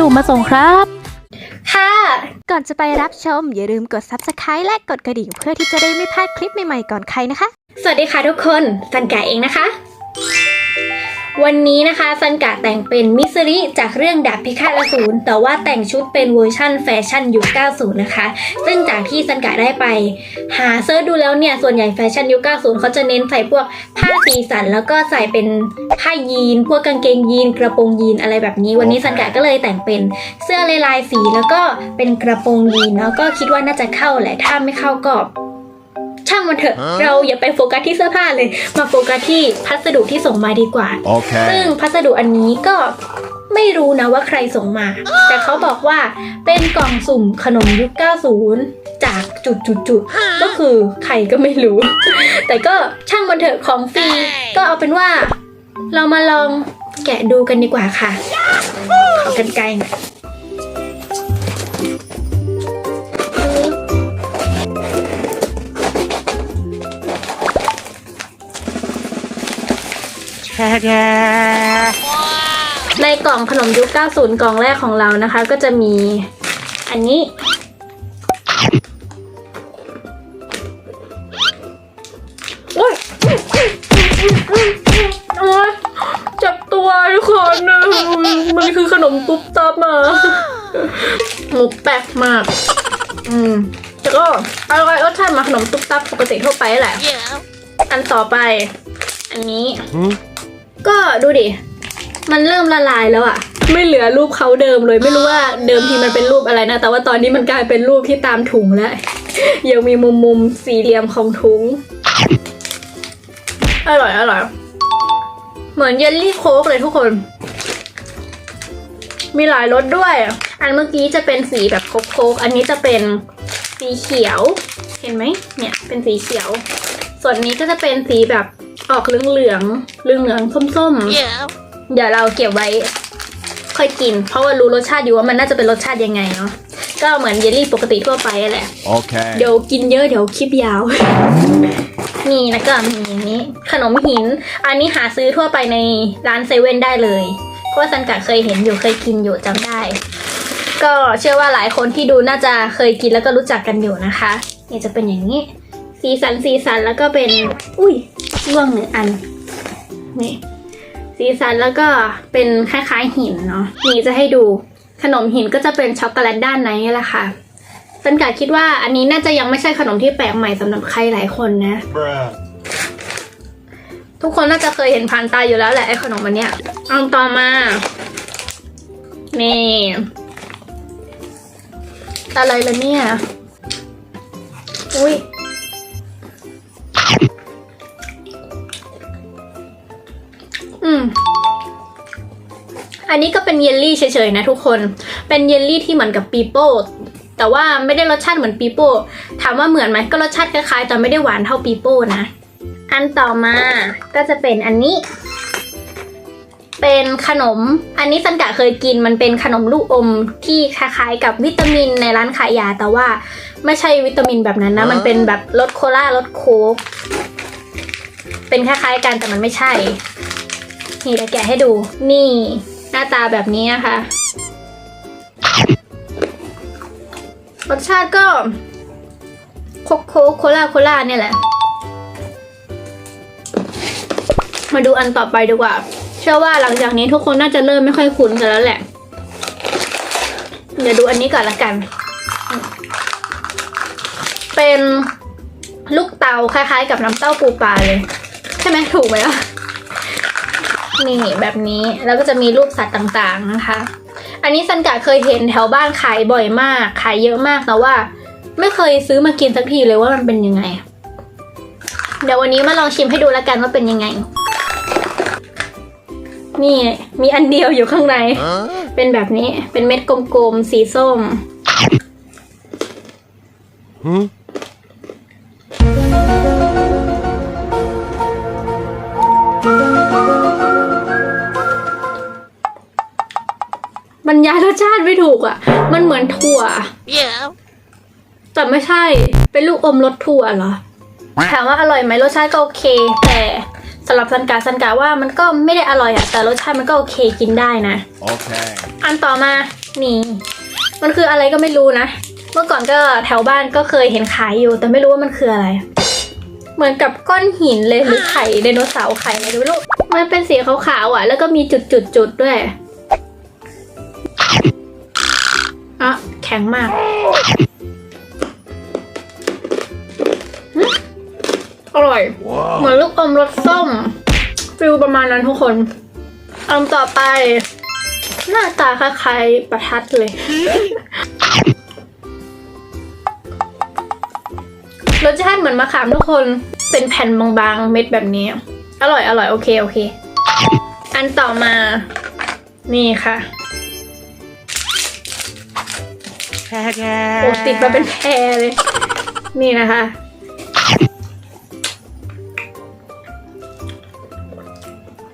ดุมาส่งครับ ค่ะ ก่อนจะไปรับชม อย่าลืมกด subscribe และกดกระดิ่งเพื่อที่จะได้ไม่พลาดคลิปใหม่ๆก่อนใครนะคะ สวัสดีค่ะทุกคนซันกะเองนะคะ วันนี้นะคะซันกะแต่งเป็นมิสซิริจากเรื่องดาบพิฆาตอสูรแต่ว่าแต่งชุดเป็นเวอร์ชั่นแฟชั่นยุค 90 นะคะ ซึ่งจากที่ซันกะได้ไป หาเซิร์ชดูแล้วเนี่ย ส่วนใหญ่แฟชั่นยุค 90 เขาจะเน้นใส่พวกผ้าสีสัน แล้วก็ใส่เป็นผ้ายีน พวกกางเกงยีน กระโปรงยีนอะไรแบบนี้ วันนี้ซันกะก็เลยแต่งเป็นเสื้อลายลายๆสีแล้วก็เป็นกระโปรงยีนเนาะก็คิดว่าน่าจะเข้าแหละถ้าไม่เข้าก็ ช่างมันเถอะ เราอย่าไปโฟกัสที่เสื้อผ้าเลย มาโฟกัสที่พัสดุที่ส่งมาดีกว่าซึ่ง Okay. พัสดุอันนี้ก็ไม่รู้นะว่าใครส่งมา แต่เขาบอกว่าเป็นกล่องสุ่มขนมยุค 90 จากจุดจุดจุดๆก็คือใครก็ไม่รู้ แต่ก็ช่างมันเถอะของฟรี ก็เอาเป็นว่า เรามาลองแกะดูกันดีกว่าค่ะ ขอกันไกลหน่อย ในกล่องขนมยุค 90 กล่องแรกของเรานะคะ ก็จะมีอันนี้ โอ๊ยโอ๊ยเจ็บตัวทุกคนนะมันคือขนมตุ๊บตับมาหมูแปลกมาก อืมแต่ก็อร่อยรสชาติเหมาขนมตุ๊บตับปกติทั่วไปแหละ อันต่อไป อันนี้ Hmm? ก็ดูดิ มันเริ่มละลายแล้วอะไม่เหลือรูปเขาเดิมเลย ไม่รู้ว่าเดิมทีมันเป็นรูปอะไรนะ แต่ว่าตอนนี้มันกลายเป็นรูปที่ตามถุงแล้ว ยังมีมุมมุมสี่เหลี่ยมของถุง อร่อยอร่อย เหมือนเยลลี่โค้กเลยทุกคน มีหลายรสด้วย อันเมื่อกี้จะเป็นสีแบบโค้กโค้กอันนี้จะเป็นสีเขียว เห็นไหมเนี่ย เป็นสีเขียว ส่วนนี้ก็จะเป็นสีแบบออกเหลืองเหลืองเหลืองเหลืองๆส้มๆเดี๋ยวเราเก็บไว้ค่อยกิน เพราะว่ารู้รสชาติอยู่ว่ามันน่าจะเป็นรสชาติยังไงเนาะก็เหมือนเยลลี่ปกติทั่วไปแหละ Okay. เดี๋ยวกินเยอะเดี๋ยวคลิปยาว นี่แล้วก็มีอันนี้ ขนมหิน อันนี้หาซื้อทั่วไปในร้านเซเว่นได้เลย เพราะว่าซันกะเคยเห็นอยู่เคยกินอยู่จำได้ ก็เชื่อว่าหลายคนที่ดูน่าจะเคยกินแล้วก็รู้จักกันอยู่นะคะนี่จะเป็นอย่างนี้ สีสันสีสันแล้วก็เป็น อุ้ยร่วงหนึ่งอันนี่สีสันแล้วก็เป็นคล้ายๆหินเนาะนี่จะให้ดูขนมหินก็จะเป็นช็อกโกแลตด้านในนี่แหละค่ะสันกาคิดว่าอันนี้น่าจะยังไม่ใช่ขนมที่แปลกใหม่สำหรับใครหลายคนนะ Bruh. ทุกคนน่าจะเคยเห็นผ่านตาอยู่แล้วแหละไอ้ขนมอันเนี้ยเอาต่อมา นี่อะไรละเนี่ย อุ้ย อันนี้ก็เป็นเยลลี่เฉยๆนะทุกคน เป็นเยลลี่ที่เหมือนกับปีโป้แต่ว่าไม่ได้รสชาติเหมือนปีโป้ถามว่าเหมือนไหมก็รสชาติคล้ายๆแต่ไม่ได้หวานเท่าปีโป้นะ อันต่อมาก็จะเป็นอันนี้ เป็นขนม อันนี้สันกะเคยกินมันเป็นขนมลูกอมที่คล้ายๆ กับวิตามินในร้านขายยาแต่ว่าไม่ใช่วิตามินแบบนั้นนะ มันเป็นแบบรสโคลารสโค้กเป็นคล้ายๆกันแต่มันไม่ใช่ นี่เดี๋ยวแกะให้ดู นี่หน้าตาแบบนี้นะคะรสชาติก็โคกโคกโคลาโคลาเนี่ยแหละ มาดูอันต่อไปดีกว่า เชื่อว่าหลังจากนี้ทุกคนน่าจะเริ่มไม่ค่อยคุ้นกันแล้วแหละ เดี๋ยวดูอันนี้ก่อนละกัน เป็นลูกเตาคล้ายๆ กับน้ำเต้าปูปลาเลย ใช่ไหมถูกไหมล่ะ นี่แบบนี้แล้วก็จะมีรูปสัตว์ต่างๆนะคะ อันนี้ซันกะเคยเห็นแถวบ้านขายบ่อยมาก ขายเยอะมากแต่ว่า ไม่เคยซื้อมากินสักทีเลยว่ามันเป็นยังไง เดี๋ยววันนี้มาลองชิมให้ดูแล้วกันว่าเป็นยังไง นี่มีอันเดียวอยู่ข้างใน uh? เป็นแบบนี้เป็นเม็ดกลมๆสีส้ม Hmm? ถูกอะ มันเหมือนถั่ว แต่ไม่ใช่ เป็นลูกอมรสถั่วเหรอ ถามว่าอร่อยไหมรสชาติก็โอเค แต่สำหรับซันกาซันกาว่ามันก็ไม่ได้อร่อยอะแต่รสชาติมันก็โอเคกินได้นะ Okay. อันต่อมานี่ มันคืออะไรก็ไม่รู้นะ เมื่อก่อนก็แถวบ้านก็เคยเห็นขายอยู่ แต่ไม่รู้ว่ามันคืออะไร เหมือนกับก้อนหินเลยหรือไข่ไดโนเสาร์ไข่อะไรก็ไม่รู้มันเป็นสีขาวๆอะ แล้วก็มีจุดๆๆด้วย อะแข็งมากอืมอร่อย เหมือนลูกอมรสส้มฟิลประมาณนั้นทุกคนอันต่อไป หน้าตาคล้ายๆประทัดเลย รสชาติเหมือนมะขามทุกคนเป็นแผ่นบางๆเม็ดแบบนี้ อร่อยอร่อยโอเคโอเค อันต่อมา นี่ค่ะ โอ้ติดมาเป็นแพรเลย นี่นะคะ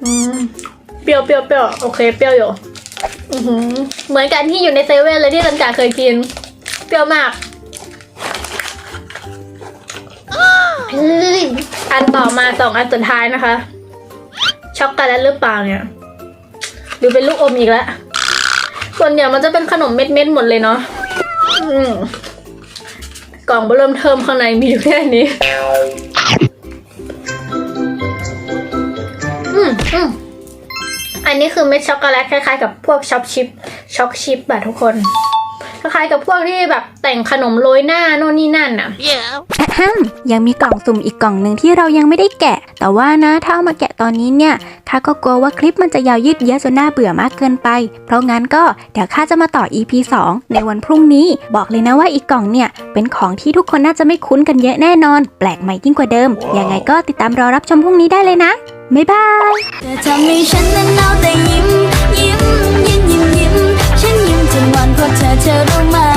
อืม เปรี้ยวเปรี้ยวเปรี้ยวโอเค เปรี้ยวอยู่เหมือนกันที่อยู่ในเซเว่นเลยที่ตันกาเคยกิน เปรี้ยวมากอันต่อมาสองอันสุดท้ายนะคะ ช็อกโกแลตหรือเปล่าเนี่ยหรือเป็นลูกอมอีกแล้วส่วนใหญ่มันจะเป็นขนมเม็ดๆหมดเลยเนาะ กล่องเบอร์เริ่มเทิมข้างในมีอยู่แค่นี้ อืมอืมอันนี้คือเม็ดช็อกโกแลตคล้ายๆกับพวกช็อกชิปช็อกชิปแบบทุกคน คล้ายๆกับพวกที่แบบแต่งขนมโรยหน้าโน่นนี่นั่นอะอะฮัมยังมีกล่องสุ่มอีกกล่องหนึ่งที่เรายังไม่ได้แกะ แต่ว่านะถ้าเอามาแกะตอนนี้เนี่ยข้าก็กลัวว่าคลิปมันจะยาวยืดเยื้อจนน่าเบื่อมากเกินไป เพราะงั้นก็เดี๋ยวข้าจะมาต่อ EP 2 ในวันพรุ่งนี้ บอกเลยนะว่าอีกกล่องเนี่ยเป็นของที่ทุกคนน่าจะไม่คุ้นกันเยอะแน่นอน แปลกใหม่ยิ่งกว่าเดิม ยังไงก็ติดตามรอรับชมพรุ่งนี้ได้เลยนะบ๊ายบาย เธอทำให้ฉันนั้นเอาแต่ยิ้ม ยิ้มยิ้